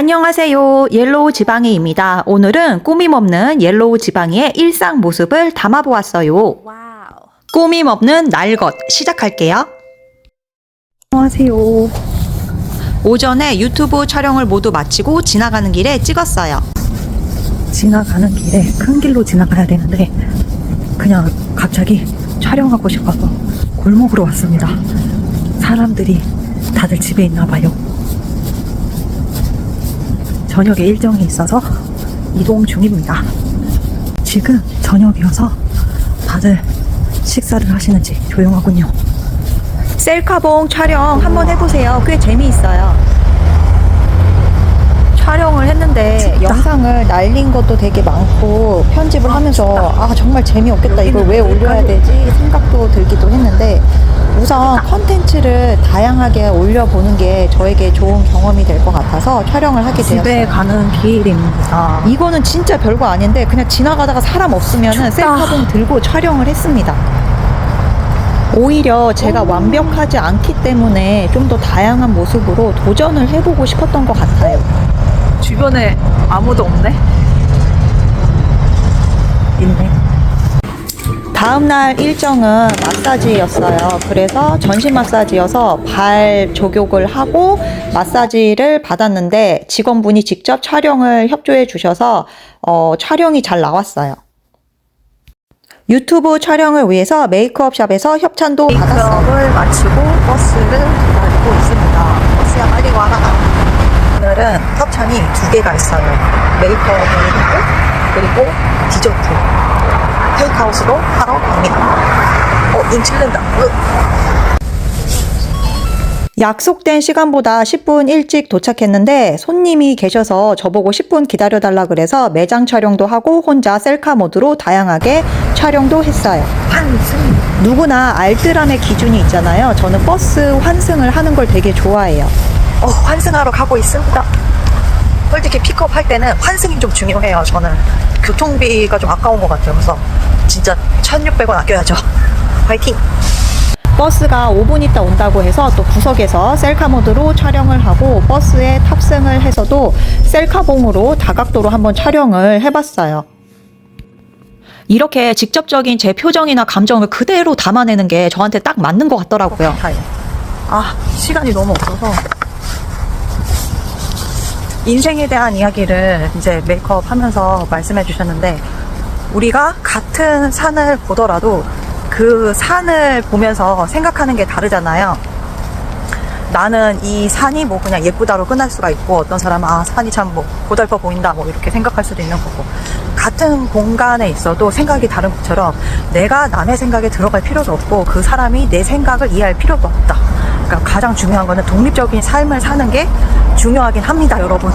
안녕하세요. 옐로우 지방이입니다. 오늘은 꾸밈 없는 옐로우 지방이의 일상 모습을 담아보았어요. 와우. 꾸밈 없는 날것 시작할게요. 안녕하세요. 오전에 유튜브 촬영을 모두 마치고 지나가는 길에 찍었어요. 지나가는 길에 큰 길로 지나가야 되는데 그냥 갑자기 촬영하고 싶어서 골목으로 왔습니다. 사람들이 다들 집에 있나 봐요. 저녁에 일정이 있어서 이동 중입니다. 지금 저녁이어서 다들 식사를 하시는지 조용하군요. 셀카봉 촬영 한번 해보세요. 꽤 재미있어요. 촬영을 했는데 진짜? 영상을 날린 것도 되게 많고 편집을 하면서 아 정말 재미없겠다 이걸 왜 올려야 되지 생각도 들기도 했는데 우선 컨텐츠를 다양하게 올려보는 게 저에게 좋은 경험이 될 것 같아서 촬영을 하게 집에 되었어요. 가는 길입니다. 이거는 진짜 별거 아닌데 그냥 지나가다가 사람 없으면. 셀카봉 들고 촬영을 했습니다. 오히려 제가 완벽하지 않기 때문에 좀 더 다양한 모습으로 도전을 해보고 싶었던 것 같아요. 주변에 아무도 없네. 있네. 다음날 일정은 마사지였어요. 그래서 전신 마사지여서 발 조격을 하고 마사지를 받았는데 직원분이 직접 촬영을 협조해 주셔서 어, 촬영이 잘 나왔어요. 유튜브 촬영을 위해서 메이크업 샵에서 협찬도. 메이크업을 마치고 버스를 기다리고 있습니다. 버스야 빨리 와라. 오늘은 협찬이 두 개가 있어요. 메이크업을 하고 그리고 디저트. 테이크아웃으로 하러 갑니다. 어, 눈 찔른다. 으. 약속된 시간보다 10분 일찍 도착했는데 손님이 계셔서 저보고 10분 기다려달라 그래서 매장 촬영도 하고 혼자 셀카 모드로 다양하게 촬영도 했어요. 환승. 누구나 알뜰함의 기준이 있잖아요. 저는 버스 환승을 하는 걸 되게 좋아해요. 어, 환승하러 가고 있습니다. 솔직히 픽업 할 때는 환승이 좀 중요해요. 저는 교통비가 좀 아까운 것 같아요. 그래서 진짜 1,600원 아껴야죠. 화이팅! 버스가 5분 있다 온다고 해서 또 구석에서 셀카 모드로 촬영을 하고 버스에 탑승을 해서도 셀카봉으로 다각도로 한번 촬영을 해봤어요. 이렇게 직접적인 제 표정이나 감정을 그대로 담아내는 게 저한테 딱 맞는 것 같더라고요. 타요. 아, 시간이 너무 없어서. 인생에 대한 이야기를 이제 메이크업 하면서 말씀해 주셨는데, 우리가 같은 산을 보더라도 그 산을 보면서 생각하는 게 다르잖아요. 나는 이 산이 뭐 그냥 예쁘다로 끝날 수가 있고 어떤 사람은 아 산이 참 뭐 고달퍼 보인다 뭐 이렇게 생각할 수도 있는 거고 같은 공간에 있어도 생각이 다른 것처럼 내가 남의 생각에 들어갈 필요도 없고 그 사람이 내 생각을 이해할 필요도 없다. 그러니까 가장 중요한 거는 독립적인 삶을 사는 게 중요하긴 합니다, 여러분.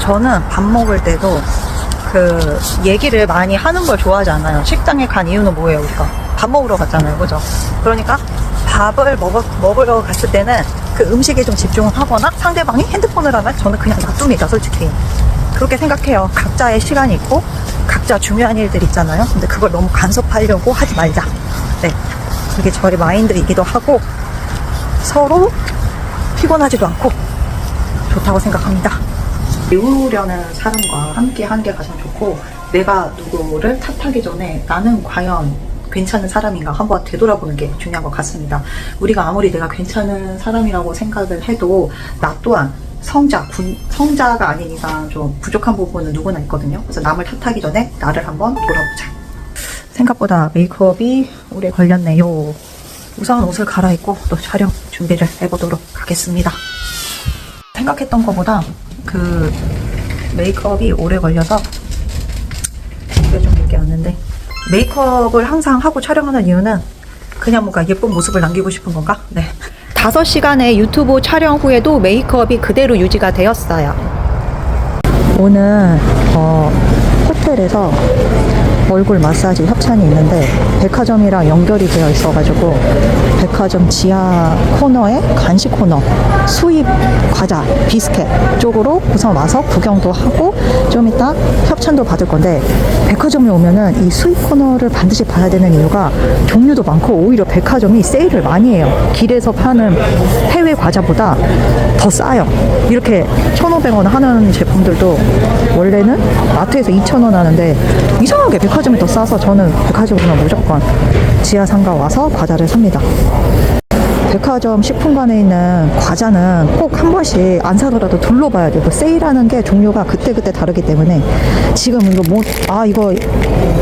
저는 밥 먹을 때도 그 얘기를 많이 하는 걸 좋아하지 않아요. 식당에 간 이유는 뭐예요, 우리가? 밥 먹으러 갔잖아요, 그죠? 그러니까 밥을 먹어, 먹으러 갔을 때는 그 음식에 좀 집중을 하거나 상대방이 핸드폰을 하면 저는 그냥 놔둡니다, 솔직히. 그렇게 생각해요. 각자의 시간이 있고 각자 중요한 일들 있잖아요. 근데 그걸 너무 간섭하려고 하지 말자. 네. 그게 저의 마인드이기도 하고 서로 피곤하지도 않고 좋다고 생각합니다. 배우려는 사람과 함께 하는 게 가장 좋고 내가 누구를 탓하기 전에 나는 과연 괜찮은 사람인가 한번 되돌아보는 게 중요한 것 같습니다. 우리가 아무리 내가 괜찮은 사람이라고 생각을 해도 나 또한 성자, 군, 성자가 아닌 이상 좀 부족한 부분은 누구나 있거든요. 그래서 남을 탓하기 전에 나를 한번 돌아보자. 생각보다 메이크업이 오래 걸렸네요. 우선 옷을 갈아입고 또 촬영 준비를 해보도록 하겠습니다. 생각했던 것보다 그 메이크업이 오래 걸려서 이게 좀 늦게 왔는데 메이크업을 항상 하고 촬영하는 이유는 그냥 뭔가 예쁜 모습을 남기고 싶은 건가? 네. 5시간의 유튜브 촬영 후에도 메이크업이 그대로 유지가 되었어요. 오늘 어, 호텔에서 얼굴 마사지 협찬이 있는데 백화점이랑 연결이 되어 있어가지고 백화점 지하 코너에 간식 코너 수입 과자 비스켓 쪽으로 우선 와서 구경도 하고 좀 이따 협찬도 받을 건데 백화점에 오면은 이 수입 코너를 반드시 봐야 되는 이유가 종류도 많고 오히려 백화점이 세일을 많이 해요. 길에서 파는 해외 과자보다 더 싸요. 이렇게 1,500원 하는 제품들도 원래는 마트에서 2,000원 하는데 이상하게 백화점이 더 싸서 저는 백화점 오면 무조건 지하상가 와서 과자를 삽니다. 백화점 식품관에 있는 과자는 꼭 한 번씩 안 사더라도 둘러봐야 돼요. 그 세일하는 게 종류가 그때그때 다르기 때문에 지금 이거 뭐, 아, 이거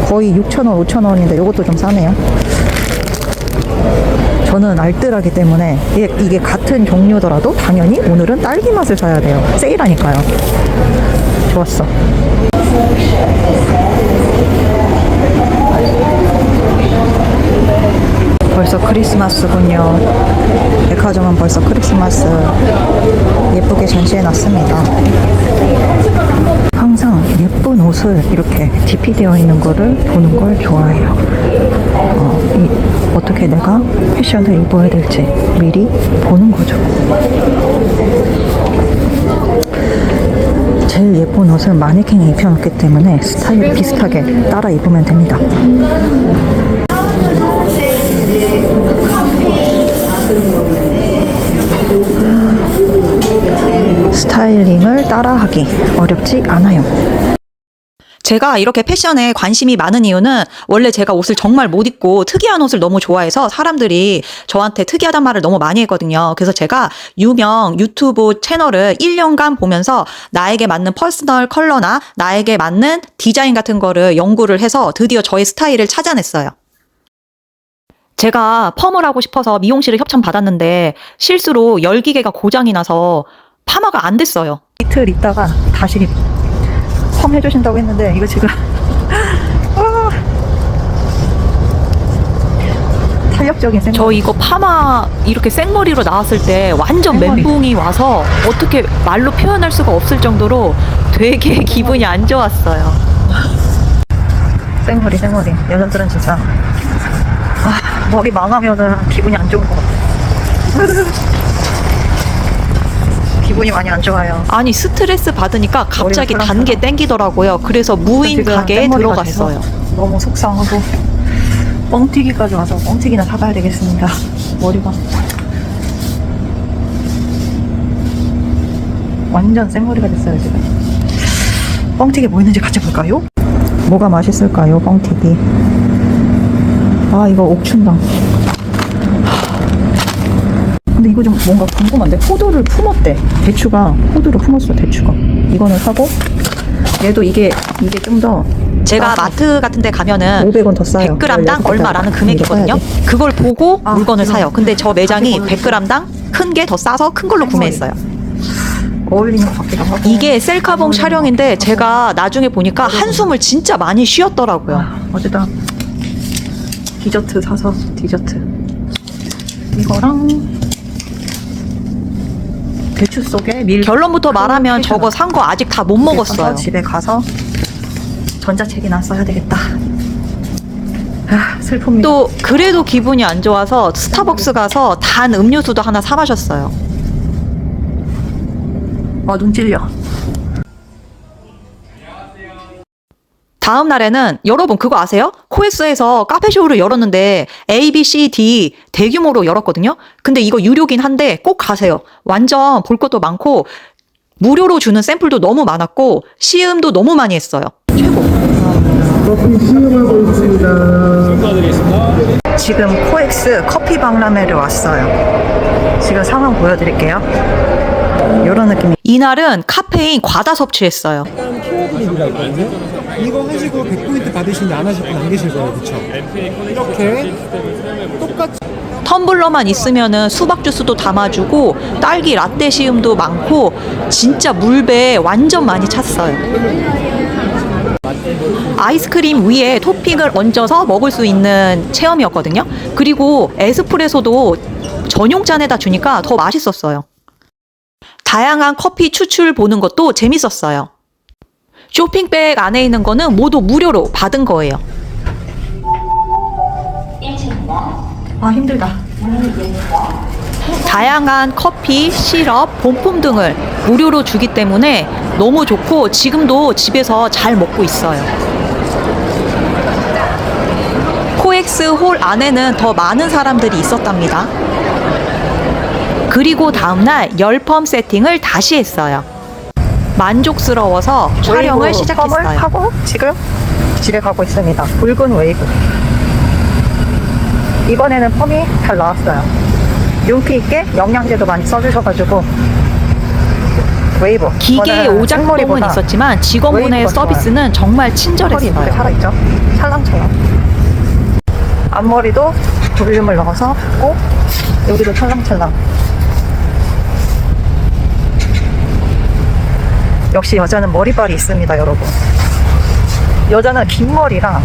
거의 6,000원, 5,000원인데 이것도 좀 싸네요. 저는 알뜰하기 때문에 이게 같은 종류더라도 당연히 오늘은 딸기 맛을 사야 돼요. 세일하니까요. 좋았어. 벌써 크리스마스군요. 백화점은 벌써 크리스마스 예쁘게 전시해 놨습니다. 항상 예쁜 옷을 이렇게 DP되어 있는 거를 보는 걸 좋아해요. 어, 이, 어떻게 내가 패션을 입어야 될지 미리 보는 거죠. 제일 예쁜 옷을 마네킹에 입혀놓기 때문에 스타일 비슷하게 따라 입으면 됩니다. 스타일링을 따라하기 어렵지 않아요. 제가 이렇게 패션에 관심이 많은 이유는 원래 제가 옷을 정말 못 입고 특이한 옷을 너무 좋아해서 사람들이 저한테 특이하단 말을 너무 많이 했거든요. 그래서 제가 유명 유튜브 채널을 1년간 보면서 나에게 맞는 퍼스널 컬러나 나에게 맞는 디자인 같은 거를 연구를 해서 드디어 저의 스타일을 찾아냈어요. 제가 펌을 하고 싶어서 미용실을 협찬 받았는데 실수로 열기계가 고장이 나서 파마가 안 됐어요. 이틀 있다가 다시 펌 해주신다고 했는데 이거 지금 아, 탄력적인 생각. 저 이거 파마 이렇게 생머리로 나왔을 때 완전 생머리. 멘붕이 와서 어떻게 말로 표현할 수가 없을 정도로 되게 기분이 안 좋았어요. 생머리 생머리 여자들은 진짜 아, 머리 망하면은 기분이 안 좋은 것 같아. 기분이 많이 안 좋아요. 아니 스트레스 받으니까 갑자기 머리가 단게 사람처럼. 땡기더라고요. 그래서 무인 지금 가게에 들어갔어요. 너무 속상하고 뻥튀기까지 와서 뻥튀기나 사가야 되겠습니다. 머리가 완전 생머리가 됐어요 지금. 뻥튀기 뭐 있는지 같이 볼까요? 뭐가 맛있을까요, 뻥튀기? 아 이거 옥춘당. 근데 이거 좀 뭔가 궁금한데 포도를 품었대. 대추가 포도를 품었어 대추가. 이거는 사고 얘도 이게 이게 좀더 제가 마트 같은 데 가면은 500원 더 싸요. 100g당 얼마라는 금액이거든요. 그걸 보고 아, 물건을 사요. 근데 저 매장이 가격을 100g당 큰 게 더 싸서 큰 걸로 구매했어요. 어울리는 것 같기도 하고. 이게 셀카봉 촬영인데 제가 나중에 보니까 한숨을 진짜 많이 쉬었더라고요. 아, 어제다 디저트 사서 디저트 이거랑 배추 속에 밀 결론부터 말하면 패션. 저거 산 거 아직 다 못 먹었어요. 집에 가서 전자책이나 써야 되겠다. 아 슬픕니다. 또 그래도 기분이 안 좋아서 스타벅스 가서 단 음료수도 하나 사 마셨어요. 아 눈 찔려. 다음 날에는 여러분 그거 아세요? 코엑스에서 카페쇼를 열었는데 A, B, C, D 대규모로 열었거든요. 근데 이거 유료긴 한데 꼭 가세요. 완전 볼 것도 많고 무료로 주는 샘플도 너무 많았고 시음도 너무 많이 했어요. 지금 코엑스 커피 박람회를 왔어요. 지금 상황 보여드릴게요. 이런 느낌이. 이날은 카페인 과다 섭취했어요. 이거 하시고 100포인트 받으시는데 안 하실 분 안 계실 거예요. 그쵸? 이렇게 똑같이 텀블러만 있으면은 수박 주스도 담아주고 딸기 라떼 시음도 많고 진짜 물배 완전 많이 찼어요. 아이스크림 위에 토핑을 얹어서 먹을 수 있는 체험이었거든요. 그리고 에스프레소도 전용 잔에다 주니까 더 맛있었어요. 다양한 커피 추출 보는 것도 재밌었어요. 쇼핑백 안에 있는 거는 모두 무료로 받은 거예요. 아, 힘들다. 다양한 커피, 시럽, 본품 등을 무료로 주기 때문에 너무 좋고 지금도 집에서 잘 먹고 있어요. 코엑스 홀 안에는 더 많은 사람들이 있었답니다. 그리고 다음날 열펌 세팅을 다시 했어요. 만족스러워서 촬영을 시작했어요. 하고 지금 집에 가고 있습니다. 붉은 웨이브. 이번에는 펌이 잘 나왔어요. 윤기 있게 영양제도 많이 써주셔가지고 웨이브. 기계의 오작동은 생머리보다 있었지만 직원분의 웨이브가 서비스는 정말 털이 이쁘게 친절했어요. 살아있죠? 찰랑찰랑. 앞머리도 볼륨을 넣어서 고 여기도 찰랑찰랑. 역시 여자는 머리빨이 있습니다, 여러분. 여자는 긴 머리랑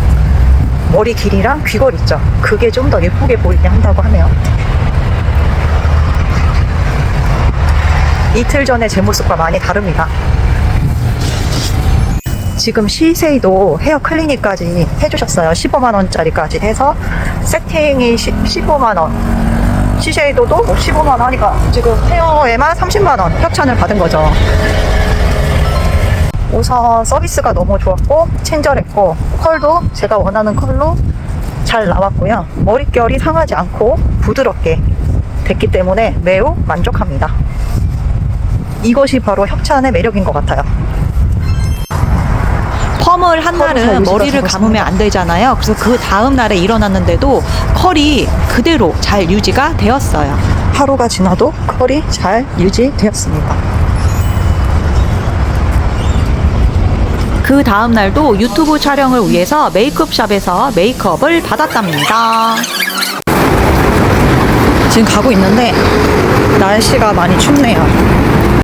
머리 길이랑 귀걸이 있죠. 그게 좀 더 예쁘게 보이게 한다고 하네요. 이틀 전에 제 모습과 많이 다릅니다. 지금 시세이도 헤어 클리닉까지 해주셨어요. 15만 원짜리까지 해서 세팅이 15만 원. 시세이도도 15만 원 하니까 지금 헤어에만 30만 원 협찬을 받은 거죠. 우선 서비스가 너무 좋았고 친절했고 컬도 제가 원하는 컬로 잘 나왔고요. 머릿결이 상하지 않고 부드럽게 됐기 때문에 매우 만족합니다. 이것이 바로 협찬의 매력인 것 같아요. 펌을 한 날은 머리를 감으면. 안 되잖아요. 그래서 그 다음 날에 일어났는데도 컬이 그대로 잘 유지가 되었어요. 하루가 지나도 컬이 잘 유지되었습니다. 그 다음 날도 유튜브 촬영을 위해서 메이크업샵에서 메이크업을 받았답니다. 지금 가고 있는데 날씨가 많이 춥네요.